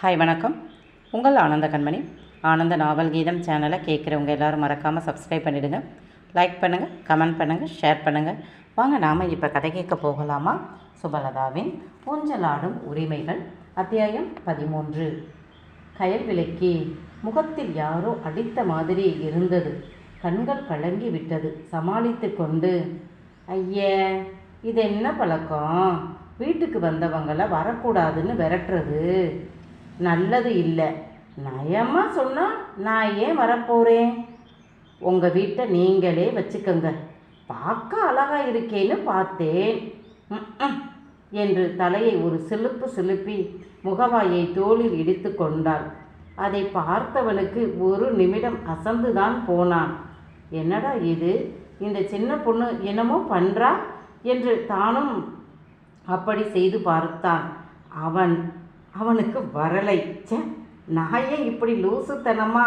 Hi வணக்கம். உங்கள் ஆனந்த கண்மணி. ஆனந்த நாவல் கீதம் சேனலை கேட்குறவங்க எல்லாரும் மறக்காமல் சப்ஸ்கிரைப் பண்ணிவிடுங்க லைக் பண்ணுங்கள் கமெண்ட் பண்ணுங்கள் ஷேர் பண்ணுங்கள் வாங்க நாம் இப்போ கதை கேட்க போகலாமா? சுபலதாவின் ஊஞ்சலாடும் உரிமைகள் அத்தியாயம் பதிமூன்று. கயல் விலைக்கு முகத்தில் யாரோ அடித்த மாதிரி இருந்தது. கண்கள் கலங்கி விட்டது சமாளித்து கொண்டு ஐயே இது என்ன பழக்கம்? வீட்டுக்கு வந்தவங்கள வரக்கூடாதுன்னு விரட்டுறது. நல்லது இல்லை. நயமாக சொன்னால் நான் ஏன் வரப்போகிறேன் உங்கள் வீட்டை நீங்களே வச்சுக்கோங்க. பார்க்க அழகா இருக்கேன்னு பார்த்தேன். என்று தலையை ஒரு சிலுப்பு சிலுப்பி முகவாயை தோளில் இடித்து கொண்டாள். அதை பார்த்தவனுக்கு ஒரு நிமிடம் அசந்துதான் போனான். என்னடா இது? இந்த சின்ன பொண்ணு என்னமோ பண்ணுறா என்று தானும் அப்படி செய்து பார்த்தான். அவன் அவனுக்கு வரலை. சே நான் ஏன் இப்படி லூசுத்தனமா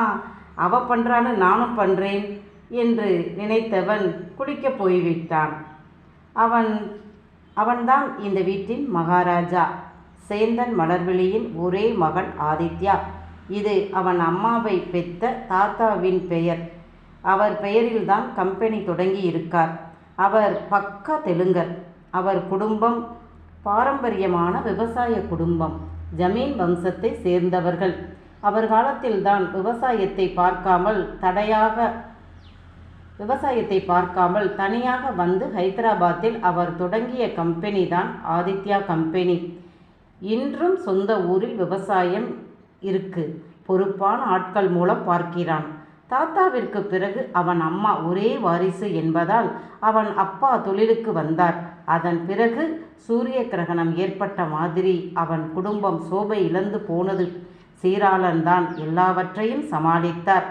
அவ பண்ணுறான்னு நானும் பண்ணுறேன் என்று நினைத்தவன் குளிக்கப் போய்விட்டான் அவன் அவன்தான் இந்த வீட்டின் மகாராஜா. சேந்தன் மலர்விழியின் ஒரே மகன் ஆதித்யா. இது அவன் அம்மாவை பெத்த தாத்தாவின் பெயர். அவர் பெயரில்தான் கம்பெனி தொடங்கி இருக்கார். அவர் பக்கா தெலுங்கர். அவர் குடும்பம் பாரம்பரியமான விவசாய குடும்பம். ஜமீன் வம்சத்தை சேர்ந்தவர்கள். அவர் காலத்தில்தான் விவசாயத்தை பார்க்காமல் தடையாக விவசாயத்தை பார்க்காமல் தனியாக வந்து ஹைதராபாத்தில் அவர் தொடங்கிய கம்பெனி தான் ஆதித்யா கம்பெனி. இன்றும் சொந்த ஊரில் விவசாயம் இருக்கு. பொறுப்பான ஆட்கள் மூலம் பார்க்கிறான். தாத்தாவிற்கு பிறகு அவன் அம்மா ஒரே வாரிசு என்பதால் அவன் அப்பா தொழிலுக்கு வந்தார். அதன் பிறகு சூரிய கிரகணம் ஏற்பட்ட மாதிரி அவன் குடும்பம் சோபை இழந்து போனது. சீராளன் தான் எல்லாவற்றையும் சமாளித்தார்.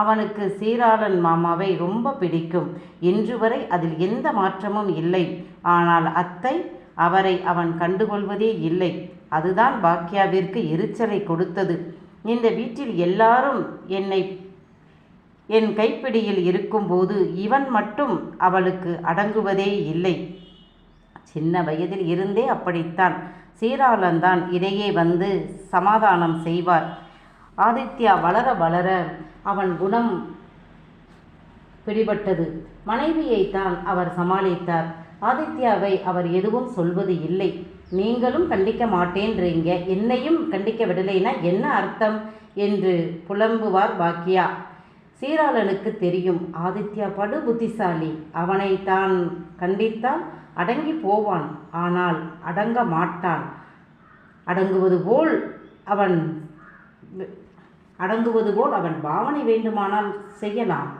அவனுக்கு சீராளன் மாமாவை ரொம்ப பிடிக்கும். இன்று வரை அதில் எந்த மாற்றமும் இல்லை. ஆனால் அத்தை அவரை அவன் கண்டுகொள்வதே இல்லை. அதுதான் பாக்கியாவிற்கு எரிச்சலை கொடுத்தது. இந்த வீட்டில் எல்லாரும் என்னை என் கைப்பிடியில் இருக்கும்போது இவன் மட்டும் அவளுக்கு அடங்குவதே இல்லை. சின்ன வயதில் இருந்தே அப்படித்தான். சீராளன்தான் இடையே வந்து சமாதானம் செய்வார். ஆதித்யா வளர வளர அவன் குணம் பிடிபட்டது. மனைவியைத்தான் அவர் சமாளித்தார். ஆதித்யாவை அவர் எதுவும் சொல்வது இல்லை. நீங்களும் கண்டிக்க மாட்டேன்றீங்க. என்னையும் கண்டிக்க விடலைன்னா என்ன அர்த்தம்? என்று புலம்புவார் பாக்கியா சீராளனுக்கு தெரியும். ஆதித்யா படு புத்திசாலி. அவனை தான் கண்டித்தால் அடங்கி போவான். ஆனால் அடங்க மாட்டான். அடங்குவது போல் அவன் அடங்குவது போல் அவன் பாவனை வேண்டுமானால் செய்யலாம்.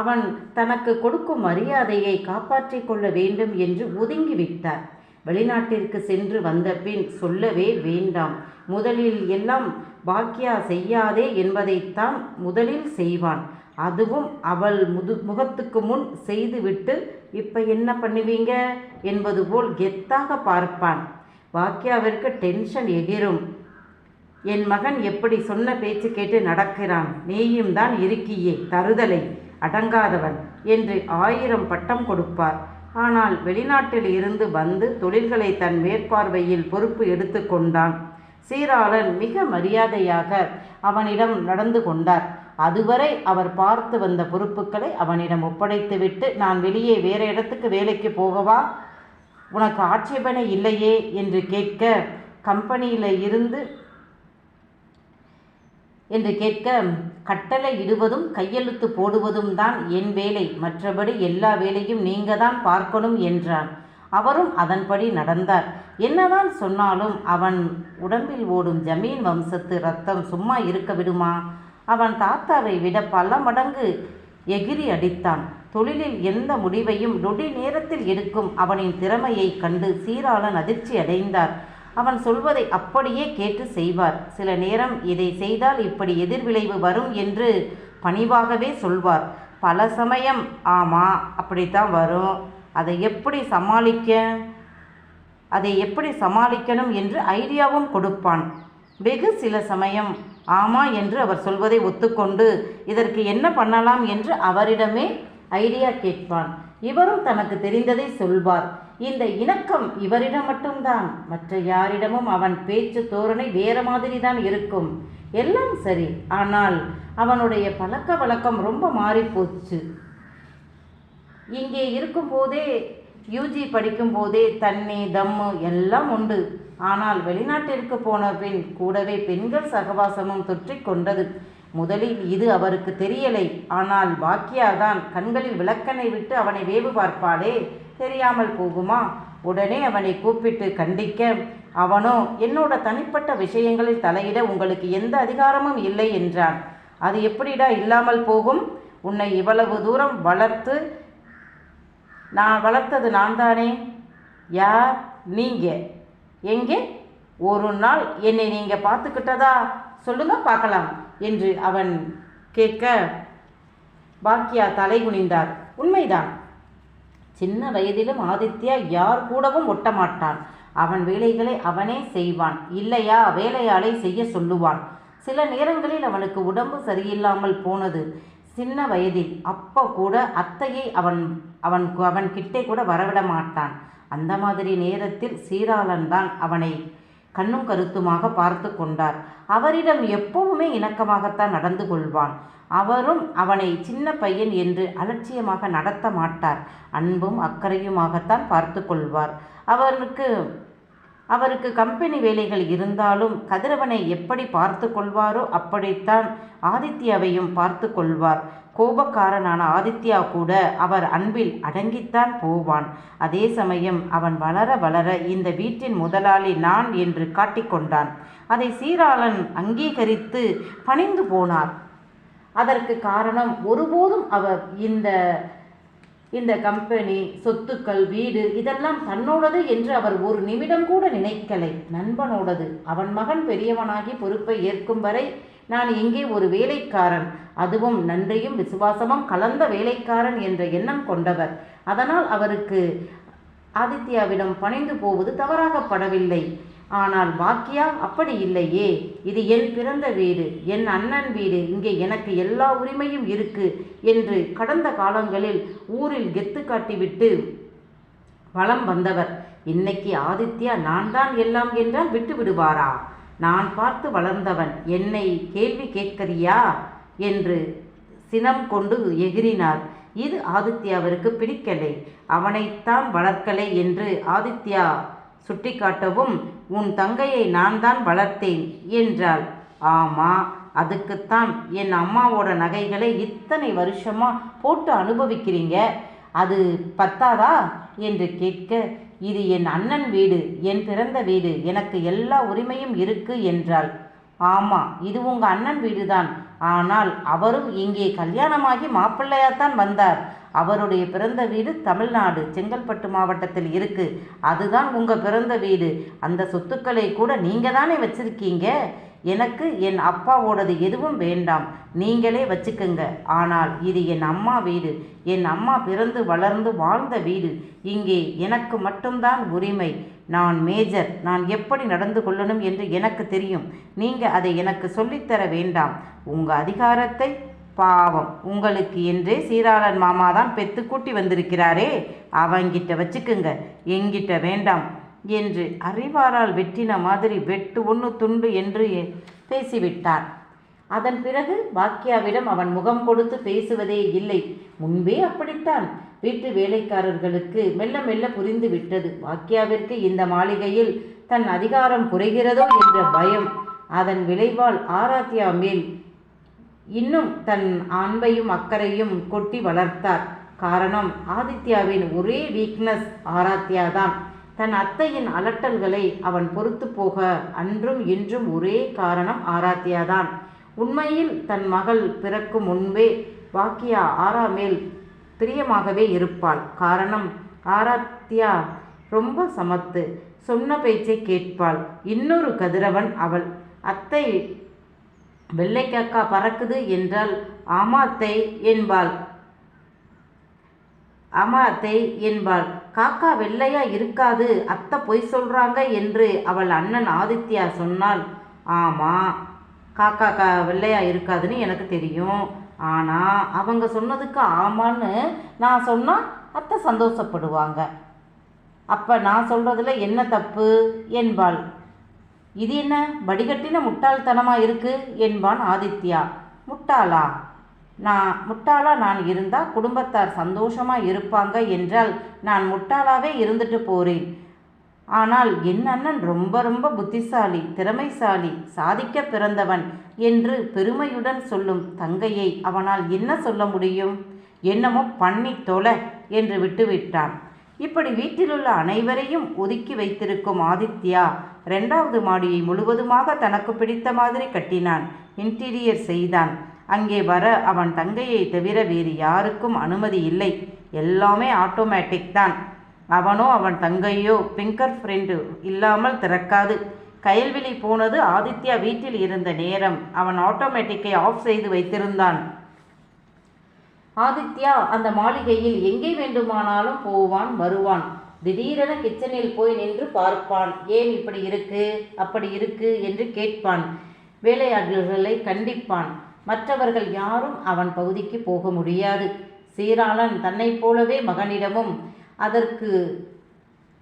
அவன் தனக்கு கொடுக்கும் மரியாதையை காப்பாற்றிக் கொள்ள வேண்டும் என்று ஒதுங்கிவிட்டார். வெளிநாட்டிற்கு சென்று வந்த பின் சொல்லவே வேண்டாம். முதலில் எல்லாம் பாக்கியா செய்யாதே என்பதைத்தான் முதலில் செய்வான். அதுவும் அவள் முது முகத்துக்கு முன் செய்துவிட்டு இப்போ என்ன பண்ணுவீங்க? என்பது போல் கெத்தாக பார்ப்பான். பாக்கியாவிற்கு டென்ஷன் எகிரும். என் மகன் எப்படி சொன்ன பேச்சு கேட்டு நடக்கிறான். நீயும் தான் இருக்கியே தருதலை அடங்காதவன் என்று ஆயிரம் பட்டம் கொடுப்பார். ஆனால் வெளிநாட்டில் இருந்து வந்து தொழில்களை தன் மேற்பார்வையில் பொறுப்பு எடுத்துக்கொண்டான் சீராளன் மிக மரியாதையாக அவனிடம் நடந்து கொண்டார். அதுவரை அவர் பார்த்து வந்த பொறுப்புகளை அவனிடம் ஒப்படைத்துவிட்டு நான் வெளியே வேற இடத்துக்கு வேலைக்கு போகவா? உனக்கு ஆட்சேபனை இல்லையே? என்று கேட்க கம்பெனியில் இருந்து என்று கேட்க கட்டளை இடுவதும் கையெழுத்து போடுவதும் தான் என் வேலை. மற்றபடி எல்லா வேலையும் நீங்க தான் பார்க்கணும் என்றான். அவரும் அதன்படி நடந்தார். என்னதான் சொன்னாலும் அவன் உடம்பில் ஓடும் ஜமீன் வம்சத்து ரத்தம் சும்மா இருக்க விடுமா? அவன் தாத்தாவை விட பல மடங்கு எகிரி அடித்தான். தொழிலில் எந்த முடிவையும் நொடி நேரத்தில் எடுக்கும் அவனின் திறமையை கண்டு சீராளன் அதிர்ச்சி அடைந்தார். அவன் சொல்வதை அப்படியே கேட்டு செய்வார். சில நேரம் இதை செய்தால் இப்படி எதிர்விளைவு வரும் என்று பணிவாகவே சொல்வார். பல சமயம் ஆமா அப்படித்தான் வரும். அதை எப்படி சமாளிக்க அதை எப்படி சமாளிக்கணும் என்று ஐடியாவும் கொடுப்பான். வெகு சில சமயம் ஆமா என்று அவர் சொல்வதை ஒத்துக்கொண்டு இதற்கு என்ன பண்ணலாம் என்று அவரிடமே ஐடியா கேட்பான். இவரும் தனக்கு தெரிந்ததை சொல்வார். இந்த இணக்கம் இவரிடம் மட்டும்தான் மற்ற யாரிடமும் அவன் பேச்சு தோரணை வேற மாதிரி தான் இருக்கும். எல்லாம் சரி ஆனால் அவனுடைய பழக்க வழக்கம் ரொம்ப மாறிப்போச்சு. இங்கே இருக்கும்போதே யூஜி படிக்கும்போதே தண்ணி தம்மு எல்லாம் உண்டு. ஆனால் வெளிநாட்டிற்கு போன பின் கூடவே பெண்கள் சகவாசமும் தொற்றிக் கொண்டது. முதலில் இது அவருக்கு தெரியலை. ஆனால் பாக்கியா தான் கண்களில் விளக்கனை விட்டு அவனை வேவு பார்ப்பாளே. தெரியாமல் போகுமா? உடனே அவனை கூப்பிட்டு கண்டிக்க அவனோ என்னோட தனிப்பட்ட விஷயங்களில் தலையிட உங்களுக்கு எந்த அதிகாரமும் இல்லை என்றான். அது எப்படிடா இல்லாமல் போகும்? உன்னை இவ்வளவு தூரம் வளர்த்து நான் வளர்த்தது நான் தானே யார்? நீங்கள் எங்கே? ஒரு நாள் என்னை நீங்கள் பார்த்துக்கிட்டதா? சொல்லுங்க பார்க்கலாம் என்று அவன் கேட்க பாக்கியா தலை குனிந்தார். உண்மைதான். சின்ன வயதிலும் ஆதித்யா யார் கூடவும் ஒட்ட மாட்டான் அவன் வேலைகளை அவனே செய்வான். இல்லையா? வேலையாளை செய்ய சொல்லுவான். சில நேரங்களில் அவனுக்கு உடம்பு சரியில்லாமல் போனது. சின்ன வயதில் அப்போ கூட அத்தையை அவன் அவன் அவன் கிட்டே கூட வரவிட மாட்டான். அந்த மாதிரி நேரத்தில் சீராளன் தான் அவனை கண்ணும் கருத்துமாக பார்த்து கொண்டார். அவரிடம் எப்பவுமே இணக்கமாகத்தான் நடந்து கொள்வான். அவரும் அவனை சின்ன பையன் என்று அலட்சியமாக நடத்த மாட்டார். அன்பும் அக்கறையுமாகத்தான் பார்த்து கொள்வார். அவனுக்கு அவருக்கு கம்பெனி வேலைகள் இருந்தாலும் கதிரவனை எப்படி பார்த்து கொள்வாரோ அப்படித்தான் ஆதித்யாவையும் பார்த்து கொள்வார். கோபக்காரனான ஆதித்யா கூட அவர் அன்பில் அடங்கித்தான் போவான். அதே சமயம் அவன் வளர வளர இந்த வீட்டின் முதலாளி நான் என்று காட்டிக்கொண்டான் அதை சீராளன் அங்கீகரித்து பணிந்து போனார். அதற்கு காரணம் ஒருபோதும் அவர் இந்த இந்த கம்பெனி சொத்துக்கள் வீடு இதெல்லாம் தன்னோடது என்று அவர் ஒரு நிமிடம் கூட நினைக்கலை. நண்பனோடது. அவன் மகன் பெரியவனாகி பொறுப்பை ஏற்கும் வரை நான் இங்கே ஒரு வேலைக்காரன். அதுவும் நன்றியும் விசுவாசமும் கலந்த வேலைக்காரன் என்ற எண்ணம் கொண்டவர். அதனால் அவருக்கு ஆதித்யாவிடம் பணிந்து போவது தவறாகப்படவில்லை. ஆனால் பாக்கியா அப்படி இல்லையே. இது என் பிறந்த வீடு என் அண்ணன் வீடு இங்கே எனக்கு எல்லா உரிமையும் இருக்கு என்று கடந்த காலங்களில் ஊரில் கெத்து காட்டிவிட்டு வலம் வந்தவர். இன்னைக்கு ஆதித்யா நான் தான் எல்லாம் என்றால் விட்டு விடுவாரா? நான் பார்த்து வளர்ந்தவன் என்னை கேள்வி கேட்கறியா? என்று சினம் கொண்டு எகிறினார். இது ஆதித்யாவிற்கு பிடிக்கலை. அவனைத்தான் வளர்க்கலை என்று ஆதித்யா சுட்டிக்காட்டவும் உன் தங்கையை நான் தான் வளர்த்தேன் என்றாள். ஆமா அதுக்குத்தான் என் அம்மாவோட நகைகளை இத்தனை வருஷமா போட்டு அனுபவிக்கிறீங்க? அது பத்தாதா? என்று கேட்க இது என் அண்ணன் வீடு என் பிறந்த வீடு எனக்கு எல்லா உரிமையும் இருக்கு என்றாள். ஆமா இது உங்க அண்ணன் வீடுதான். ஆனால் அவரும் இங்கே கல்யாணமாகி மாப்பிள்ளையாத்தான் வந்தார். அவருடைய பிறந்த வீடு தமிழ்நாடு செங்கல்பட்டு மாவட்டத்தில் இருக்கு. அதுதான் உங்கள் பிறந்த வீடு. அந்த சொத்துக்களை கூட நீங்கள் தானே வச்சிருக்கீங்க? எனக்கு என் அப்பாவோடது எதுவும் வேண்டாம். நீங்களே வச்சுக்கங்க. ஆனால் இது என் அம்மா வீடு. என் அம்மா பிறந்து வளர்ந்து வாழ்ந்த வீடு. இங்கே எனக்கு மட்டும்தான் உரிமை. நான் மேஜர் நான் எப்படி நடந்து கொள்ளணும் என்று எனக்கு தெரியும். நீங்கள் அதை எனக்கு சொல்லித்தர வேண்டாம். உங்கள் அதிகாரத்தை பாவம். உங்களுக்கு என்றே சீராளன் மாமா தான் பெத்து கூட்டி வந்திருக்கிறாரே. அவங்கிட்ட வச்சுக்குங்க. எங்கிட்ட வேண்டாம் என்று அறிவாரால் வெட்டின மாதிரி வெட்டு ஒன்று துண்டு என்று பேசிவிட்டார். அதன் பிறகு பாக்கியாவிடம் அவன் முகம் கொடுத்து பேசுவதே இல்லை. முன்பே அப்படித்தான். வீட்டு வேலைக்காரர்களுக்கு மெல்ல மெல்ல புரிந்து விட்டது. வாக்கியாவிற்கு இந்த மாளிகையில் தன் அதிகாரம் குறைகிறதோ என்ற பயம். அதன் விளைவால் ஆராத்யா மேல் இன்னும் தன் அன்பையும் அக்கறையும் கொட்டி வளர்த்தார். காரணம் ஆதித்யாவின் ஒரே வீக்னஸ் ஆராத்யா தான் தன் அத்தையின் அலட்டல்களை அவன் பொறுத்து போக அன்றும் இன்றும் ஒரே காரணம் ஆராத்யா தான் உண்மையில் தன் மகள் பிறக்கும் முன்பே வாக்கியா ஆரா மேல் பிரியமாகவே இருப்பாள். காரணம் ஆராத்யா ரொம்ப சமத்து சொன்ன பேச்சை கேட்பாள். இன்னொரு கதிரவன் அவள். அத்தை வெள்ளைக்காக்கா பறக்குது என்றால் ஆமாத்தை என்பாள். அமாத்தை என்பாள். காக்கா வெள்ளையா இருக்காது அத்தை பொய் சொல்றாங்க என்று அவள் அண்ணன் ஆதித்யா சொன்னால் ஆமா காக்கா கா வெள்ளையா இருக்காதுன்னு எனக்கு தெரியும். ஆனால் அவங்க சொன்னதுக்கு ஆமான்னு நான் சொன்னால் அத்தை சந்தோஷப்படுவாங்க. அப்போ நான் சொல்கிறதுல என்ன தப்பு என்பாள். இது என்ன? வடிகட்டின முட்டாள்தனமாக இருக்குது என்பான் ஆதித்யா. முட்டாளா? நான் முட்டாளா நான் இருந்தால் குடும்பத்தார் சந்தோஷமாக இருப்பாங்க என்றால் நான் முட்டாளாவே இருந்துட்டு போகிறேன் ஆனால் என் அண்ணன் ரொம்ப ரொம்ப புத்திசாலி திறமைசாலி சாதிக்க பிறந்தவன் என்று பெருமையுடன் சொல்லும் தங்கையை அவனால் என்ன சொல்ல முடியும்? என்னமோ பண்ணி தொலை என்று விட்டுவிட்டான். இப்படி வீட்டிலுள்ள அனைவரையும் ஒதுக்கி வைத்திருக்கும் ஆதித்யா ரெண்டாவது மாடியை முழுவதுமாக தனக்கு பிடித்த மாதிரி கட்டினான். இன்டீரியர் செய்தான். அங்கே வர அவன் தங்கையை தவிர வேறு யாருக்கும் அனுமதி இல்லை. எல்லாமே ஆட்டோமேட்டிக் தான். அவனோ அவன் தங்கையோ பிங்கர் ஃப்ரெண்டு இல்லாமல் திறக்காது. கயல்விழி போனது ஆதித்யா வீட்டில் இருந்த நேரம். அவன் ஆட்டோமேட்டிக்கை ஆஃப் செய்து வைத்திருந்தான். ஆதித்யா அந்த மாளிகையில் எங்கே வேண்டுமானாலும் போவான் வருவான். திடீரென கிச்சனில் போய் நின்று பார்ப்பான். ஏன் இப்படி இருக்கு? அப்படி இருக்கு? என்று கேட்பான். வேலையாடல்களை கண்டிப்பான். மற்றவர்கள் யாரும் அவன் பகுதிக்கு போக முடியாது. சீராளன் தன்னைப் போலவே மகனிடமும் அதற்கு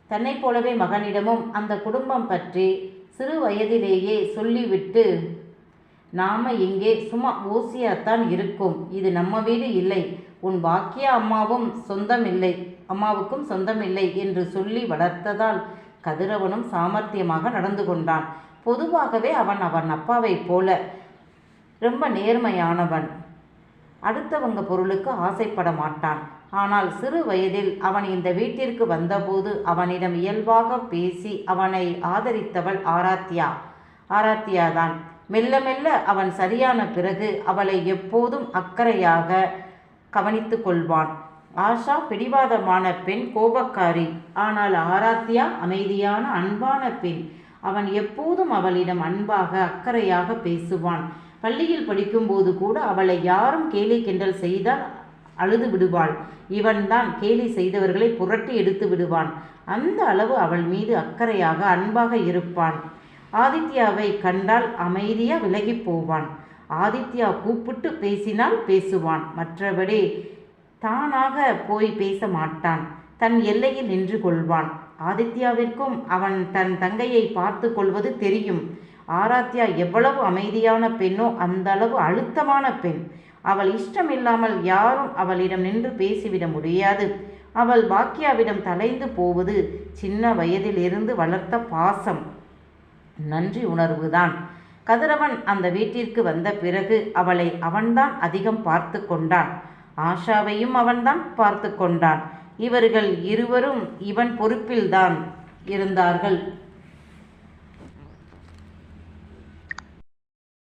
தன்னைப் போலவே மகனிடமும் அந்த குடும்பம் பற்றி சிறு வயதிலேயே சொல்லிவிட்டு நாம இங்கே சும்மா ஓசியாத்தான் இருக்கும். இது நம்ம வீடு இல்லை. உன் வாக்கிய அம்மாவும் சொந்தம் இல்லை அம்மாவுக்கும் சொந்தமில்லை என்று சொல்லி வளர்த்ததால் கதிரவனும் சாமர்த்தியமாக நடந்து கொண்டான். பொதுவாகவே அவன் அவன் அப்பாவைப் போல ரொம்ப நேர்மையானவன். அடுத்தவங்க பொருளுக்கு ஆசைப்பட மாட்டான். ஆனால் சிறு வயதில் அவன் இந்த வீட்டிற்கு வந்தபோது அவனிடம் இயல்பாக பேசி அவனை ஆதரித்தவள் ஆராத்தியா ஆராத்தியா தான். மெல்ல மெல்ல அவன் சரியான பிறகு அவளை எப்போதும் அக்கறையாக கவனித்து கொள்வான். ஆஷா பிடிவாதமான பெண் கோபக்காரி. ஆனால் ஆராத்தியா அமைதியான அன்பான பெண். அவன் எப்போதும் அவளிடம் அன்பாக அக்கறையாக பேசுவான். பள்ளியில் படிக்கும்போது கூட அவளை யாரும் கேலி கிண்டல் செய்தால் அழுது விடுவாள். இவன்தான் கேலி செய்தவர்களை புரட்டி எடுத்து விடுவான். அந்த அளவு அவள் மீது அக்கறையாக அன்பாக இருப்பான். ஆதித்யாவை கண்டால் அமைதியா விலகி போவான். ஆதித்யா கூப்பிட்டு பேசினால் பேசுவான். மற்றபடி தானாக போய் பேச மாட்டான். தன் எல்லையில் நின்று கொள்வான். ஆதித்யாவிற்கும் அவன் தன் தங்கையை பார்த்து கொள்வது தெரியும். ஆராத்யா எவ்வளவு அமைதியான பெண்ணோ அந்த அளவு அழுத்தமான பெண். அவள் இஷ்டமில்லாமல் யாரும் அவளிடம் நின்று பேசிவிட முடியாது. அவள் பாக்கியாவிடம் தலைந்து போவது சின்ன வயதிலிருந்து வளர்த்த பாசம். நன்றி உணர்வுதான். கதிரவன் அந்த வீட்டிற்கு வந்த பிறகு அவளை அவன்தான் அதிகம் பார்த்து கொண்டான். ஆஷாவையும் அவன்தான் பார்த்து கொண்டான். இவர்கள் இருவரும் இவன் பொறுப்பில்தான் இருந்தார்கள்.